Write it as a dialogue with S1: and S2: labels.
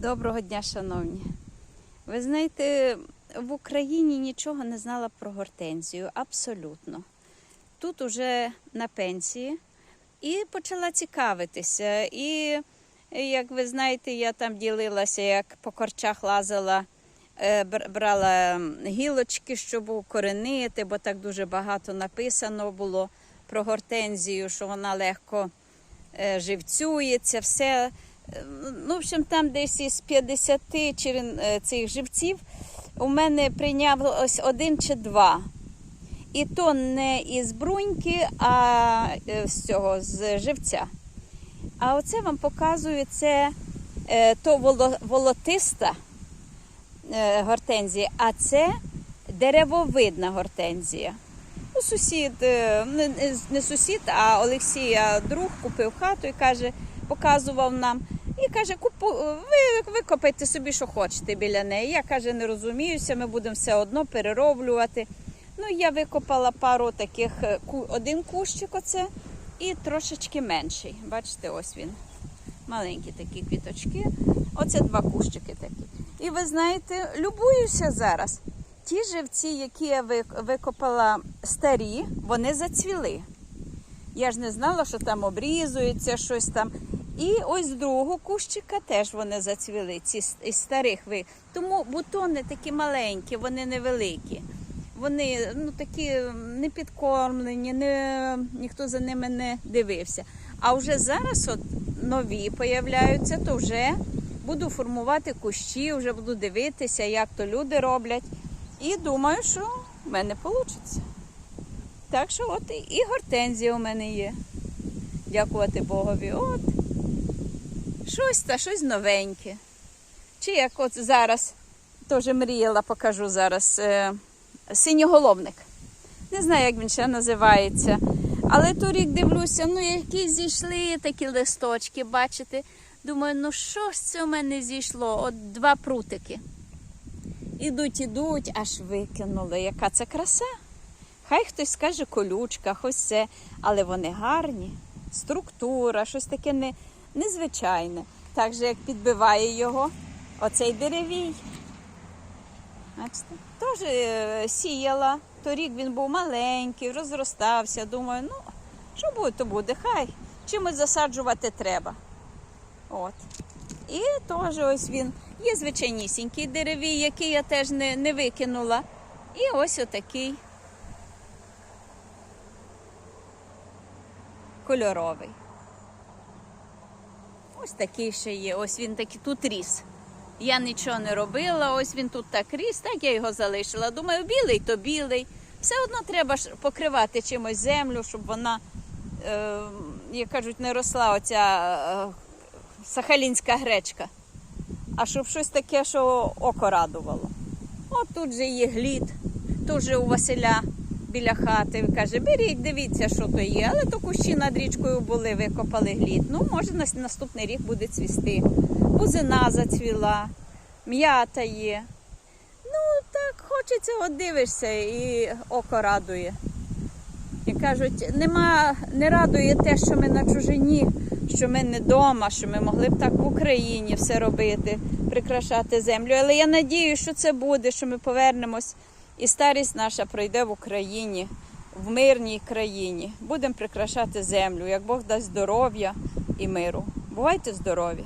S1: Доброго дня, шановні. Ви знаєте, в Україні нічого не знала про гортензію, абсолютно. Тут уже на пенсії і почала цікавитися. І, як ви знаєте, я там ділилася, як по корчах лазила, е, брала гілочки, щоб укоренити, бо так дуже багато написано було про гортензію, що вона легко е, живцюється, все. Ну, в общем, там десь із 50 черен- цих живців у мене прийняв ось один чи два. І то не із бруньки, а е, з цього з живця. А оце вам показую це е, то волотиста е, гортензія, а це деревовидна гортензія. Ну, сусід, не сусід, а Олексія друг купив хату і каже, показував нам. І каже, купу, ви викопайте собі, що хочете біля неї. Я каже, не розуміюся, ми будемо все одно перероблювати. Ну, я викопала пару таких, е, один кущик оце і трошечки менший. Бачите, ось він. Маленькі такі квіточки. Оце два кущики такі. І ви знаєте, любуюся зараз. Ті живці, які я викопала старі, вони зацвіли. Я ж не знала, що там обрізується щось там. І ось з другого кущика теж вони зацвіли, ці із старих ви. Тому бутони такі маленькі, вони невеликі. Вони ну, такі не підкормлені, не, ніхто за ними не дивився. А вже зараз от нові появляються, то вже буду формувати кущі, вже буду дивитися, як то люди роблять. І думаю, що в мене вийде. Так що от і гортензія у мене є. Дякувати Богові. От. Щось та щось новеньке. Чи як от зараз теж мріяла, покажу зараз е, синьоголовник. Не знаю, як він ще називається. Але торік дивлюся, ну які зійшли такі листочки, бачите. Думаю, ну що ж це у мене зійшло? От два прутики. Ідуть, ідуть, аж викинули. Яка це краса? Хай хтось скаже колючка, ось це, але вони гарні. Структура, щось таке не, незвичайне. Так же, як підбиває його оцей деревій. Бачите? Теж е, сіяла. Торік він був маленький, розростався. Думаю, ну, що буде, то буде, хай. Чимось засаджувати треба. От. І теж ось він. Є звичайнісінький деревій, який я теж не, не викинула. І ось отакий кольоровий. Ось такий ще є. Ось він такий тут ріс. Я нічого не робила, ось він тут так ріс, так я його залишила. Думаю, білий то білий. Все одно треба покривати чимось землю, щоб вона, е, як кажуть, не росла оця е, сахалінська гречка. А щоб щось таке, що око радувало. От тут же є глід, тут же у Василя біля хати каже, беріть, дивіться, що то є. Але то кущі над річкою були, викопали глід. Ну, може, на наступний рік буде цвісти. Бузина зацвіла, м'ята є. Ну, так хочеться, от дивишся і око радує. І кажуть, нема, не радує те, що ми на чужині, що ми не вдома, що ми могли б так в Україні все робити, прикрашати землю. Але я надію, що це буде, що ми повернемось, і старість наша пройде в Україні, в мирній країні. Будемо прикрашати землю, як Бог дасть здоров'я і миру. Бувайте здорові!